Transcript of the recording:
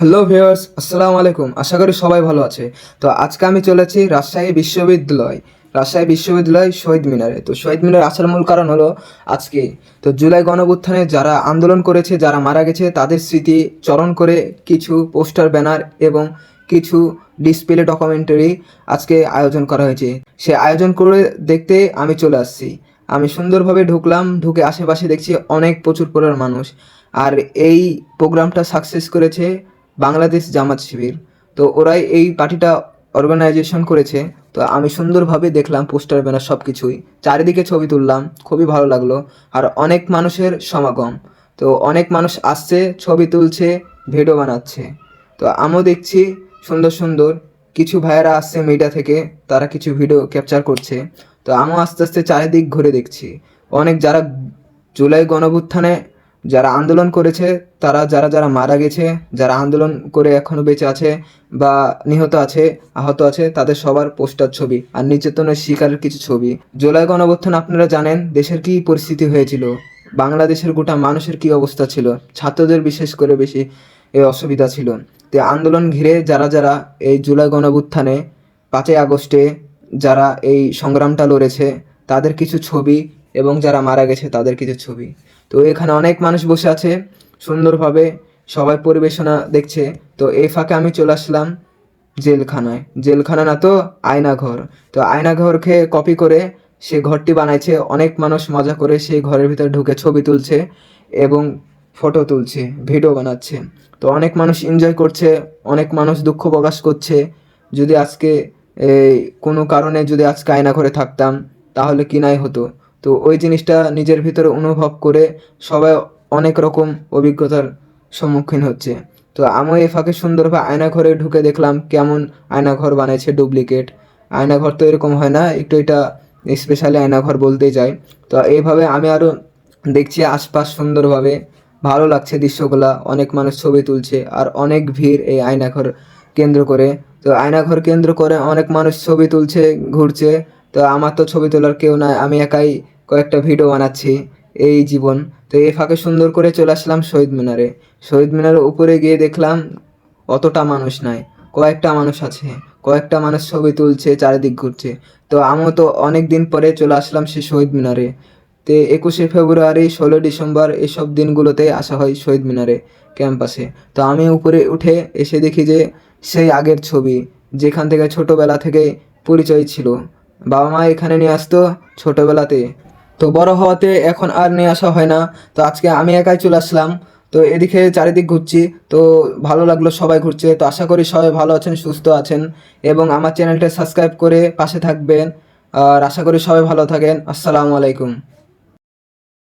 Hello viewers আসসালামু আলাইকুম আশা করি সবাই ভালো আছে। তো আজকে আমি চলেছি রাজশাহী বিশ্ববিদ্যালয় রাজশাহী বিশ্ববিদ্যালয় শহীদ মিনারে। তো শহীদ মিনারে আসার মূল কারণ হলো আজকে। তো জুলাই গণঅভ্যুত্থানে যারা আন্দোলন করেছে, যারা মারা গেছে, তাদের স্মৃতি চরণ করে কিছু পোস্টার, ব্যানার এবং কিছু ডিসপ্লে ডকুমেন্টারি আজকে আয়োজন করা হয়েছে। সে আয়োজন করে দেখতে আমি চলে আসছি। আমি সুন্দরভাবে ঢুকলাম, ঢুকে আশেপাশে দেখছি অনেক প্রচুর পরিমাণ মানুষ। আর এই প্রোগ্রামটা সাকসেস করেছে বাংলাদেশ জামাত শিবির। তো ওরাই এই পার্টিটা অর্গানাইজেশন করেছে। তো আমি সুন্দরভাবে দেখলাম, পোস্টার, ব্যানার সব কিছুই চারিদিকে ছবি তুললাম, খুবই ভালো লাগল। আর অনেক মানুষের সমাগম। তো অনেক মানুষ আসছে, ছবি তুলছে, ভিডিও বানাচ্ছে। তো আমিও দেখছি, সুন্দর সুন্দর। কিছু ভাইয়েরা আসছে মিডিয়া থেকে, তারা কিছু ভিডিও ক্যাপচার করছে। তো আমিও আস্তে আস্তে চারিদিক ঘুরে দেখছি। অনেক যারা জুলাই গণভুত্থানে যারা আন্দোলন করেছে, তারা যারা যারা মারা গেছে, যারা আন্দোলন করে এখনও বেঁচে আছে বা নিহত আছে, আহত আছে, তাদের সবার পোস্টার ছবি আর নির্যাতনের শিকারের কিছু ছবি। জুলাই গণঅভ্যুত্থান আপনারা জানেন, দেশের কি পরিস্থিতি হয়েছিল? বাংলাদেশের গোটা মানুষের কি অবস্থা ছিল? ছাত্রদের বিশেষ করে বেশি এই অসুবিধা ছিল। তো আন্দোলন ঘিরে যারা যারা এই জুলাই গণঅভ্যুত্থানে পাঁচই আগস্টে যারা এই সংগ্রামটা লড়েছে, তাদের কিছু ছবি এবং যারা মারা গেছে তাদের কিছু ছবি। তো এখানে অনেক মানুষ বসে আছে, সুন্দরভাবে সবাই পরিবেশনা দেখছে। তো এই ফাঁকে আমি চলে আসলাম জেলখানায়। জেলখানা না তো আয়নাঘর তো আয়নাঘরকে কপি করে সে ঘরটি বানাইছে। অনেক মানুষ মজা করে সেই ঘরের ভিতরে ঢুকে ছবি তুলছে এবং ফটো তুলছে ভিডিও বানাচ্ছে। তো অনেক মানুষ এনজয় করছে, অনেক মানুষ দুঃখ প্রকাশ করছে। যদি আজকে কোনো কারণে যদি আজকে আয়না ঘরে থাকতাম, তাহলে কিনাই হতো? তো ওই জিনিসটা নিজের ভিতরে অনুভব করে সবাই অনেক রকম অভিজ্ঞতার সম্মুখীন হচ্ছে। তো আমি এই ফাঁকে সুন্দরভাবে আয়নাঘরে ঢুকে দেখলাম কেমন আয়নাঘর বানাইছে ডুপ্লিকেট। আয়নাঘর তো এরকম হয় না, একটু এটা স্পেশালি আয়নাঘর বলতেই যাই তো এইভাবে আমি আরও দেখছি আশপাশ সুন্দরভাবে। ভালো লাগছে দৃশ্যগুলা, অনেক মানুষ ছবি তুলছে আর অনেক ভিড় এই আয়নাঘর কেন্দ্র করে। তো আয়নাঘর কেন্দ্র করে অনেক মানুষ ছবি তুলছে, ঘুরছে। তো আমার তো ছবি তোলার কেউ নাই, আমি একাই কয়েকটা ভিডিও বানাচ্ছি, এই জীবন। তো এই ফাঁকে সুন্দর করে চলে আসলাম শহীদ মিনারে। শহীদ মিনারের উপরে গিয়ে দেখলাম অতটা মানুষ নাই, কয়েকটা মানুষ আছে, কয়েকটা মানুষ ছবি তুলছে, চারিদিক ঘুরছে। তো আমিও তো অনেক দিন পরে চলে আসলাম সে শহীদ মিনারে। তে একুশে ফেব্রুয়ারি, ষোলো ডিসেম্বর এসব দিনগুলোতে আসা হয় শহীদ মিনারে, ক্যাম্পাসে। তো আমি উপরে উঠে এসে দেখি যে সেই আগের ছবি, যেখান থেকে ছোটোবেলা থেকে পরিচয় ছিল। বাবা মা এখানে নিয়ে আসতো ছোটোবেলাতে। তো বড় হওয়াতে এখন আর নিয়ে আসা হয় না। তো আজকে আমি একাই চলে আসলাম। তো এদিকে চারিদিক ঘুরছি। তো ভালো লাগল সবাই ঘুরছে। তো আশা করি সবাই ভালো আছেন, সুস্থ আছেন। এবং আমার চ্যানেলটা সাবস্ক্রাইব করে পাশে থাকবেন। আর আশা করি সবাই ভালো থাকেন। আসসালামু আলাইকুম।